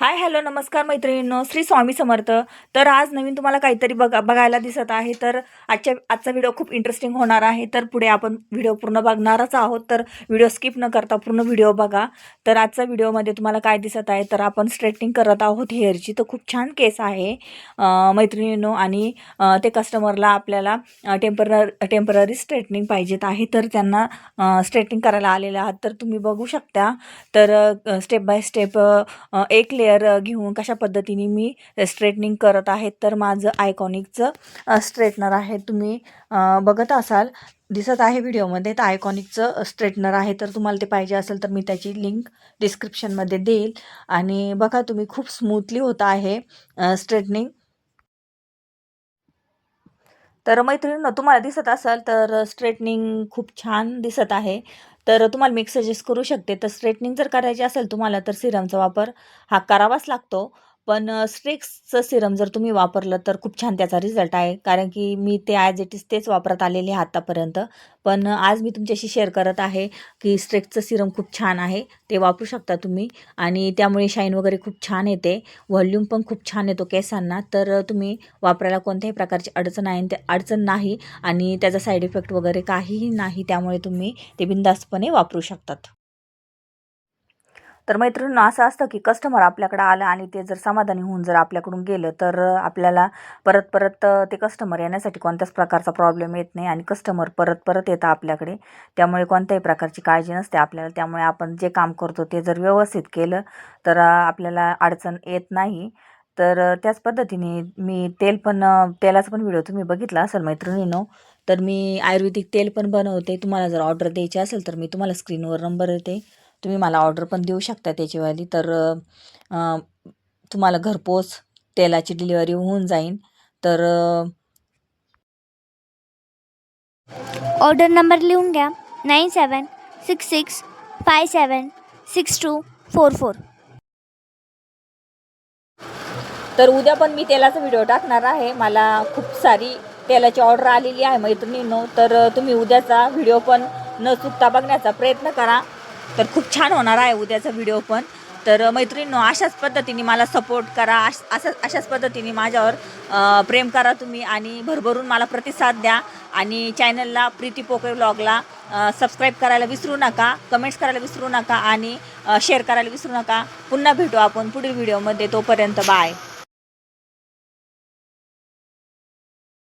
Hi hello नमस्कार मैत्रिणींनो. श्री स्वामी समर्थ. तर आज नवीन तुम्हाला काहीतरी बघा बघायला दिसत आहे. तर आजच्या आजचा व्हिडिओ खूप इंटरेस्टिंग होणार आहे. तर पुढे आपण व्हिडिओ पूर्ण बघणारच आहोत. तर व्हिडिओ स्किप न करता पूर्ण व्हिडिओ बघा. तर आजच्या व्हिडिओमध्ये तुम्हाला काय दिसत आहे? तर आपण स्ट्रेटनिंग करत आहोत हेअरची तर खूप छान केस आहे. मैत्रिणींनो आणि ते कस्टमरला आपल्याला टेम्परर टेंपररी स्ट्रेटनिंग पाहिजेत आहे. तर त्यांना स्ट्रेटनिंग करायला आलेले आहात. तर तुम्ही बघू शकता. तर स्टेप बाय स्टेप एक लेअर घेऊन कशा पद्धतीने मी स्ट्रेटनिंग करत आहे तर माझं आयकॉनिकचं स्ट्रेटनर आहे. तुम्ही बघत असाल दिसत आहे व्हिडिओमध्ये तर आयकॉनिकचं स्ट्रेटनर आहे. तर तुम्हाला ते पाहिजे असेल तर मी त्याची लिंक डिस्क्रिप्शनमध्ये देईल. आणि बघा तुम्ही खूप स्मूथली होत आहे स्ट्रेटनिंग तर मैत्रिणींनो तुम्हाला दिसत असाल तर स्ट्रेटनिंग खूप छान दिसत आहे. तर तुम्हाला मी एक सजेस्ट करू शकते. तर स्ट्रेटनिंग जर करायची असेल तुम्हाला तर सिरमचा वापर हा करावाच लागतो. पण स्ट्रिक्सचं सिरम जर तुम्ही वापरलं तर खूप छान त्याचा रिझल्ट आहे. कारण की मी ते ॲज इट इज तेच वापरत आलेले आहे आत्तापर्यंत पण आज मी तुमच्याशी शेअर करत आहे की स्ट्रेक्सचं सिरम खूप छान आहे ते वापरू शकता तुम्ही. आणि त्यामुळे शाईन वगैरे खूप छान येते. व्हॉल्यूम पण खूप छान येतो केसांना. तर तुम्ही वापरायला कोणत्याही प्रकारची अडचण आहे ते अडचण नाही. आणि त्याचा साईड इफेक्ट वगैरे काहीही नाही. त्यामुळे तुम्ही ते बिंदास्तपणे वापरू शकतात. तर मैत्रिणींना असं असतं की कस्टमर आपल्याकडे आलं आणि ते जर समाधानी होऊन जर आपल्याकडून गेलं तर आपल्याला परत परत ते कस्टमर येण्यासाठी कोणत्याच प्रकारचा प्रॉब्लेम येत नाही आणि कस्टमर परत परत येतं आपल्याकडे. त्यामुळे कोणत्याही प्रकारची काळजी नसते आपल्याला. त्यामुळे आपण जे काम करतो ते जर व्यवस्थित केलं तर आपल्याला अडचण येत नाही. तर त्याच पद्धतीने मी तेल पण तेलाचा पण व्हिडिओ तुम्ही बघितला असेल मैत्रिणीनो तर मी आयुर्वेदिक तेल पण बनवते. तुम्हाला जर ऑर्डर द्यायची असेल तर मी तुम्हाला स्क्रीनवर नंबर देते. तुम्ही मला ऑर्डर पण देऊ शकता त्याचीवाली. तर तुम्हाला घरपोच तेलाची डिलिव्हरी होऊन जाईन तर ऑर्डर नंबर लिहून घ्या. Nine seven six six five seven six two four four. तर उद्या पण मी तेलाचा व्हिडिओ टाकणार आहे. मला खूप सारी तेलाची ऑर्डर आलेली आहे मैत्रिणींनो. तर तुम्ही उद्याचा व्हिडिओ पण न चुकता बघण्याचा प्रयत्न करा. तर खूप छान होणार आहे उद्याचा व्हिडिओ पण. तर मैत्रिणींनो अशाच पद्धतीने मला सपोर्ट करा. अश असं अशाच पद्धतीने माझ्यावर प्रेम करा तुम्ही आणि भरभरून मला प्रतिसाद द्या. आणि चॅनलला प्रीती पोके व्लॉगला सबस्क्राईब करायला विसरू नका कमेंट्स करायला विसरू नका आणि शेअर करायला विसरू नका. पुन्हा भेटू आपण पुढील व्हिडिओमध्ये तोपर्यंत बाय